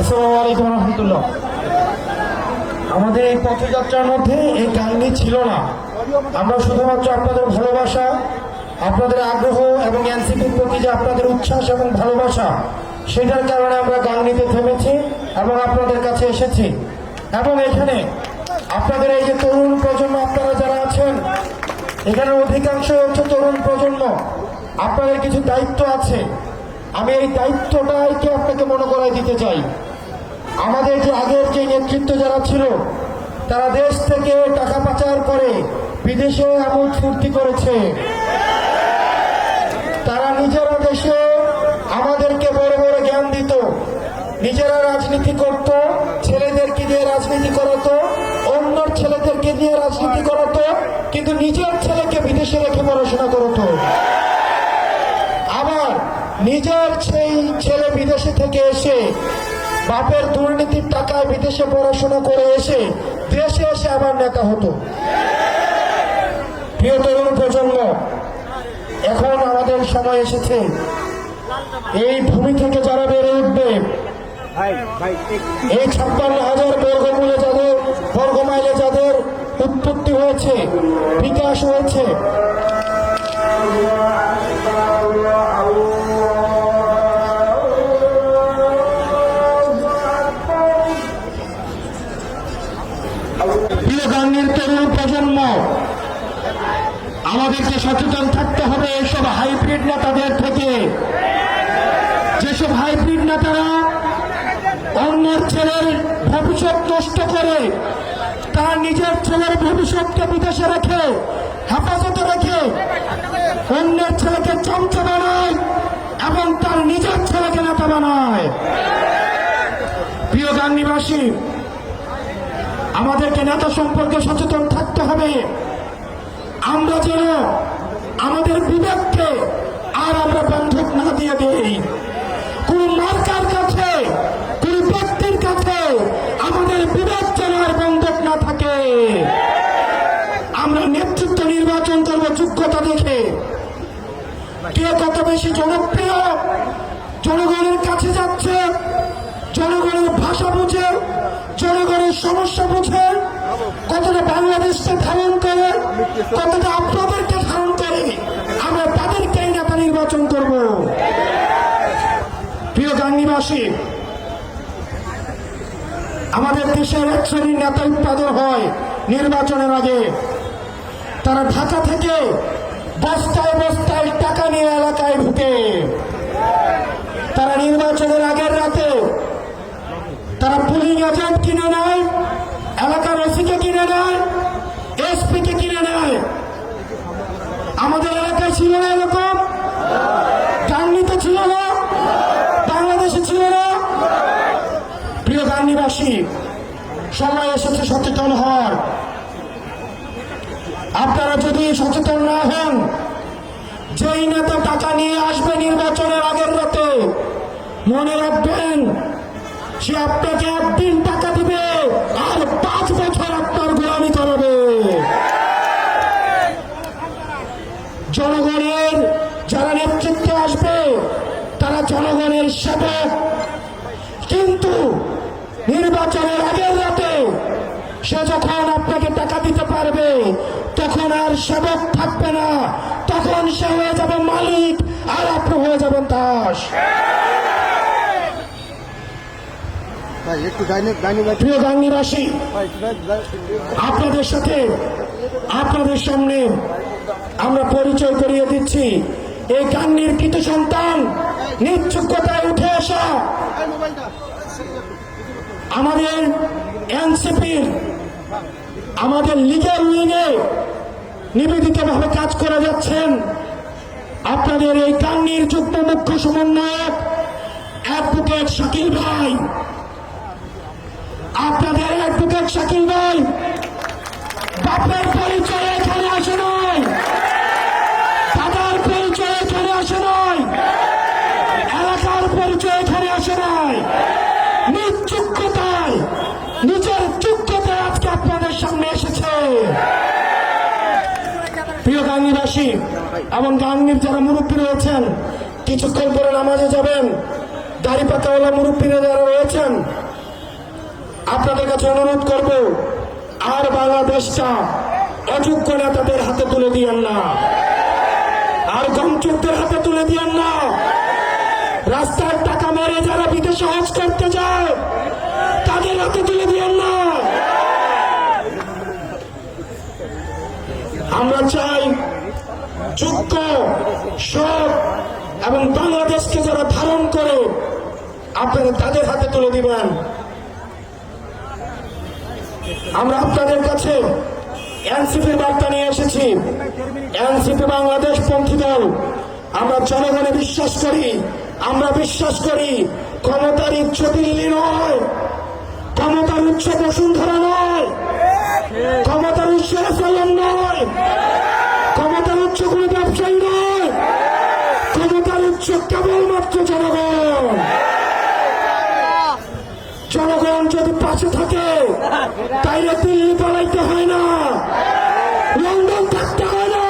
আসসালামু আলাইকুম আমাদের এই পথযাত্রার মধ্যে এই গানটি ছিল না। আমরা শুধুমাত্র আপনাদের ভালোবাসা, আপনাদের আগ্রহ এবং এনসিপির প্রতি যে আপনাদের উচ্ছ্বাস এবং ভালোবাসা, সেটার কারণে আমরা গান নিতে থেমেছি এবং আপনাদের কাছে এসেছি। এবং এখানে আপনাদের এই যে তরুণ প্রজন্ম, আপনারা যারা আছেন, এখানে অধিকাংশ হচ্ছে তরুণ প্রজন্ম। আপনাদের কিছু দায়িত্ব আছে। আমি এই দায়িত্বটাকে আপনাকে মনে করাই দিতে চাই? আমাদের যে আগের যে নেতৃত্ব যারা ছিল, তারা দেশ থেকে টাকা পাচার করে বিদেশে আমোদ ফুর্তি করেছে। তারা নিজেরা দেশে আমাদেরকে বড় বড় জ্ঞান দিত, নিজেরা রাজনীতি করত, ছেলেদেরকে দিয়ে রাজনীতি করাতো অন্য ছেলেদেরকে দিয়ে রাজনীতি করাতো, কিন্তু নিজের ছেলেকে বিদেশে রেখে পড়াশোনা করতো। আবার নিজের সেই ছেলে বিদেশে থেকে এসে বাপের দুর্নীতির টাকায় বিদেশে পড়াশোনা করে এসে দেশে এসে আবার নেতা হতো। প্রিয় তরুণ প্রজন্ম, এখন আমাদের সময় এসেছে। এই ভূমি থেকে যারা বেড়ে উঠবে, এই ছাপ্পান্ন হাজার বর্গমূলে যাদের বর্গমাইলে যাদের উৎপত্তি হয়েছে, বিকাশ হয়েছে প্রিয় গাঙ্গের তরুণ প্রজন্ম আমাদেরকে সচেতন থাকতে হবে এসব হাইব্রিড নেতাদের থেকে যেসব হাইব্রিড নেতারা অন্যের ছেলের ভবিষ্যৎ নষ্ট করে, তার নিজের ছেলের ভবিষ্যৎকে বিদেশে রেখে, হেফাজতে রেখে, অন্যের ছেলেকে চমচে বানায় এবং তার নিজের ছেলেকে নেতা বানায়। প্রিয় গাঙ্গিবাসী আমাদেরকে নেতা সম্পর্কে সচেতন থাকতে হবে। আমরা যেন আমাদের বিবেককে আর আমরা বন্ধক না দিয়ে দেই। কোন মার্কার কে কত বেশি জনপ্রিয়? জনগণের কাছে যাচ্ছে, জনগণের ভাষা বুঝে, জনগণের সমস্যা বুঝে, কতটা বাংলাদেশকে ধারণ করে, কতটা আপনাদেরকে ধারণ করে, আমরা তাদেরকেই নেতা নির্বাচন করব। প্রিয় গাঙ্গিবাসী আমাদের দেশের এক শ্রেণির নেতা উৎপাদন হয় নির্বাচনের আগে। তারা ঢাকা থেকে বস্তায় বস্তায় টাকা নিয়ে এলাকায় ঢুকে। তারা নির্বাচনের আগের রাতে তারা পুলিং এজেন্ট কিনে নেয়, এলাকার ওসিকে কিনে নেয় এসপি কে কিনে নেয়। আমাদের এলাকায় ছিল না এরকম? গাঙ্গিতে ছিল না? বাংলাদেশে ছিল না? প্রিয় গাঙ্গিবাসী সময় এসেছে সচেতন হওয়ার। আপনারা যদি সচেতন না হন, যেই নেতা টাকা নিয়ে আসবে নির্বাচনের আগের রাতে, মনে রাখবেন, সে আপনাকে একদিন টাকা দিবে আর পাঁচ বছর আপনার গোলামি করাবে জনগণের যারা নেতৃত্বে আসবে তারা জনগণের সেবক কিন্তু নির্বাচনের আগের রাতে সে যখন আপনাকে টাকা দিতে পারবে আর সেবক থাকবে না। তখন সে হয়ে যাবে মালিক আর আপনি হয়ে যাবেন দাস। প্রিয় গাঙ্গিবাসী আপনাদের সাথে আপনাদের সামনে আমরা পরিচয় করিয়ে দিচ্ছি। এই গাঙ্গির কৃত সন্তান নিচ্ছুকতায় উঠে আসা? আমাদের এনসিপির আমাদের লিগের উইংয়ে নিবেদিতভাবে কাজ করে যাচ্ছেন। আপনাদের এই কান্নির যুগ্ম মুখ্য সমন্বয়ক, অ্যাডভোকেট শাকিল ভাই। আপনাদের অ্যাডভোকেট শাকিল ভাই এবং গাঙ্গির যারা মুরব্বী রয়েছেন, কিছুক্ষণ পরে নামাজে যাবেন, দাড়ি পাতাওয়ালা মুরব্বীরা যারা রয়েছেন, আপনাদের কাছে অনুরোধ করব, আর বাংলাদেশটা অযোগ্য নেতাদের হাতে তুলে দিয়েন না। আর গমচুকদের হাতে তুলে দিয়েন না। রাস্তার টাকা মেরে যারা বিদেশে হজ করতে যায় তাদের হাতে তুলে দিয়েন না আমরা চাই যোগ্য সৎ এবং বাংলাদেশকে যারা ধারণ করে আপনারা তাদের হাতে তুলে দিবেন। আমরা আপনাদের কাছে এনসিপির বার্তা নিয়ে এসেছি। এনসিপি বাংলাদেশ পন্থী দল। আমরা জনগণে বিশ্বাস করি, আমরা বিশ্বাস করি, ক্ষমতার উচ্চ দিল্লি নয়, ক্ষমতার উচ্চ বসুন্ধরা নয়, ক্ষমতার উচ্চ সালাম নয়, ক্ষমতার উচ্চ কোনো ব্যবসায়ী নয়, ক্ষমতার উচ্চ কেবলমাত্র জনগণ জনগণ যদি পাশে থাকে। তাইলে দিল্লি পালাইতে হয় না। লন্ডন থাকতে হয় না।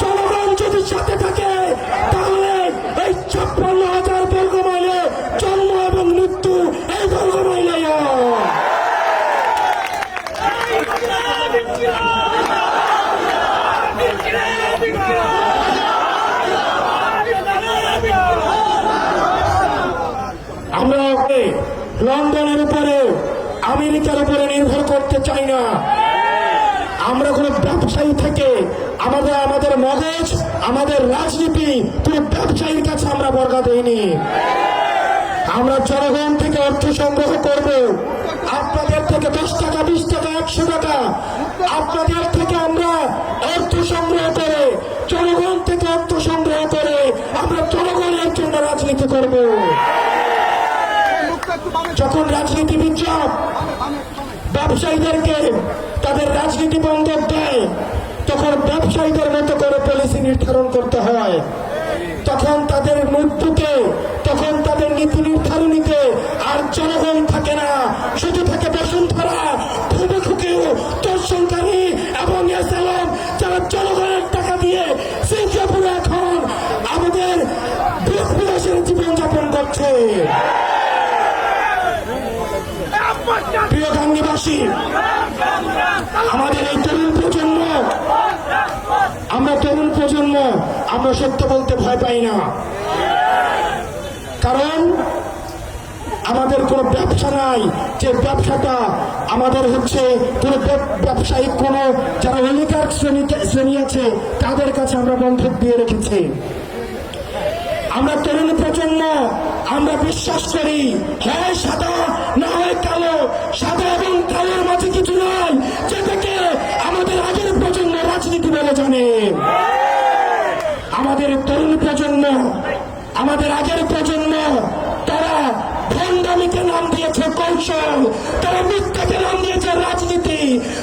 জনগণ যদি সাথে থাকে, তাহলে এই ছাপ্পান্ন হাজার বর্গ মাইলে জন্ম এবং মৃত্যু এই বর্গ মাইলে আমরা আমেরিকার উপরে নির্ভর করতে চাই না। আমরা কোনো ব্যবসায়ী থেকে আমাদের আমাদের মগজ, আমাদের রাজনীতি, কোনো ব্যবসায়ীর কাছে আমরা বর্গা দেইনি। আমরা জনগণ থেকে অর্থ সংগ্রহ করব। আপনাদের থেকে দশ টাকা, বিশ টাকা, একশো টাকা। আপনাদের থেকে আমরা অর্থ সংগ্রহ করে, জনগণ থেকে অর্থ সংগ্রহ করে আমরা জনগণের জন্য রাজনীতি করব। যখন বামে ব্যবসায়ীদেরকে তাদের রাজনীতি বন্ধক দেয়, তখন ব্যবসায়ীদের মতো করে পলিসি নির্ধারণ করতে হয়। তখন তাদের মৃত্যুকে, তখন তাদের নীতি নির্ধারণীতে আর জনগণ থাকে না। শুধু থাকে বসুন্ধরা ভূমিখুকেও দর্শনকারী এবং যারা জনগণের টাকা দিয়ে সিঙ্গাপুরে এখন আমাদের জীবনযাপন করছে প্রিয় গাঙ্গিবাসী আমাদের এই তরুণ প্রজন্ম, আমরা তরুণ প্রজন্ম, আমরা সত্য বলতে ভয় পাই না। কারণ আমাদের কোনো ব্যবসা নাই। যে ব্যবসাটা আমাদের হচ্ছে কোনো ব্যব- ব্যবসায়িক কোনো যারা অলিকার শ্রেণি শ্রেণি আছে, তাদের কাছে আমরা বন্ধক দিয়ে রেখেছি। আমরা তরুণ প্রজন্ম, আমরা বিশ্বাস করি হ্যাঁ সাদা না হয় কালো, সাদা এবং কালোর মাঝে কিছু নয় যেটাকে আমাদের আগের প্রজন্ম রাজনীতি বলে জানে। আমাদের তরুণ প্রজন্ম, আমাদের আগের প্রজন্ম, তারা ভণ্ডামিকে নাম দিয়েছে কৌশল, তারা মিথ্যাকে নাম দিয়েছে রাজনীতি,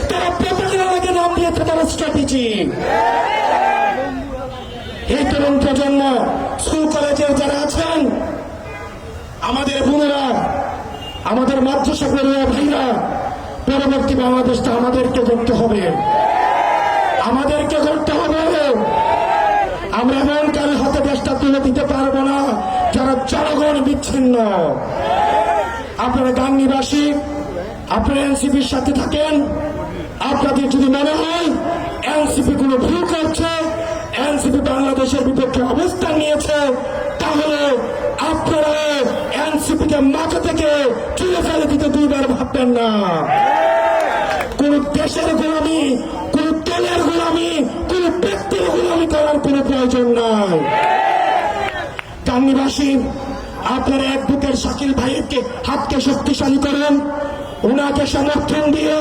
তারা প্রতারণাকে নাম দিয়েছে তারা স্ট্র্যাটেজি এই তরুণ প্রজন্ম স্কুল কলেজের যারা আছেন, আমাদের বোনেরা আমাদের মাদ্রাসা ভাইরা, পরবর্তী বাংলাদেশটা আমাদেরকে করতে হবে। আমাদেরকে করতে হবে। আমরা এমন কারও হাতে দেশটা তুলে দিতে পারব না, যারা জনগণ বিচ্ছিন্ন। আপনারা গাঙ্গিবাসী, আপনারা এনসিপির সাথে থাকেন। আপনাদের যদি মনে হয়, এনসিপি কোনো ভুল করছে, এনসিপি বাংলাদেশের বিপক্ষে অবস্থান নিয়েছে, তাহলে এনসিপিকে মাথা থেকে চুলে ফেলে দিতে দুইবার ভাববেন না। কোন দেশের গোলামি, কোন তেলের গোলামি, কোন ব্যক্তির গোলামি করার কোনো প্রয়োজন নাই। কান্নিবাসী আপনারা এক বুকের শাকিল ভাইকে হাতকে শক্তিশালী করেন ওনাকে সমর্থন দিয়ে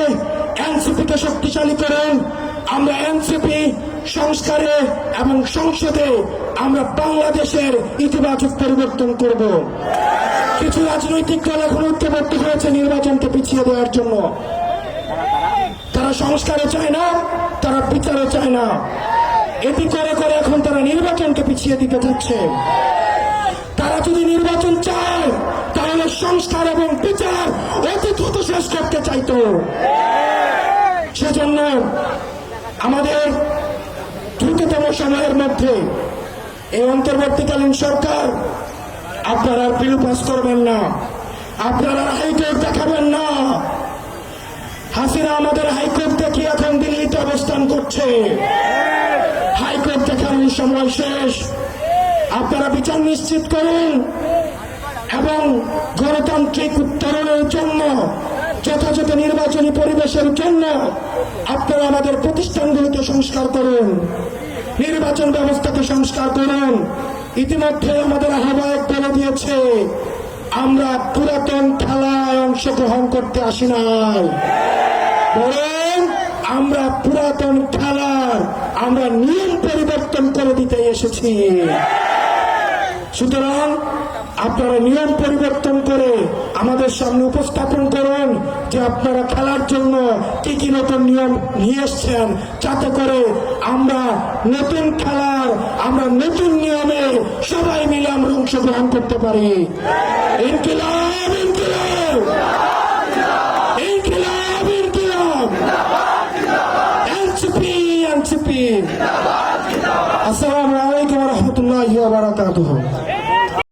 এনসিপিকে শক্তিশালী করেন। আমরা এনসিপি সংস্কারে এবং সংসদে আমরা বাংলাদেশের ইতিবাচক পরিবর্তন করব। কিছু রাজনৈতিক দল এখন ঐক্যবদ্ধ হয়েছে নির্বাচনকে পিছিয়ে দেওয়ার জন্য। তারা সংস্কারও চায় না, তারা বিচারও চায় না। এটি করে করে এখন তারা নির্বাচনকে পিছিয়ে দিতে যাচ্ছে তারা যদি নির্বাচন চায়, তাহলে সংস্কার এবং বিচার অতি দ্রুত শেষ করতে চাইতো। সেজন্য আমাদের দ্রুততম সময়ের মধ্যে এই অন্তর্বর্তীকালীন সরকার আপনারা বিল পাস করবেন না। আপনারা হাইকোর্ট দেখাবেন না। হাসিনা আমাদের হাইকোর্ট থেকে এখন দিল্লিতে অবস্থান করছে। হাইকোর্ট দেখানোর সময় শেষ। আপনারা বিচার নিশ্চিত করুন। এবং গণতান্ত্রিক উত্তরণের জন্য, যথাযথ নির্বাচনী পরিবেশের জন্য আপনারা আমাদের প্রতিষ্ঠানগুলোকে সংস্কার করুন। নির্বাচন ব্যবস্থাকে সংস্কার করুন। ইতিমধ্যে আমাদের আহ্বায়ক বলে দিয়েছে, আমরা পুরাতন খেলায় অংশগ্রহণ করতে আসি নাই। বরং আমরা পুরাতন খেলার, আমরা নিয়ম পরিবর্তন করে দিতে এসেছি। সুতরাং আপনারা নিয়ম পরিবর্তন করে আমাদের সামনে উপস্থাপন করুন যে আপনারা খেলার জন্য কি কি নতুন নিয়ম নিয়ে এসছেন, যাতে করে আমরা নতুন খেলার, আমরা নতুন নিয়মে সবাই মিলে আমরা অংশগ্রহণ করতে পারি। আসসালামু আলাইকুম রহমতুল্লাহ বারাকাতুহ।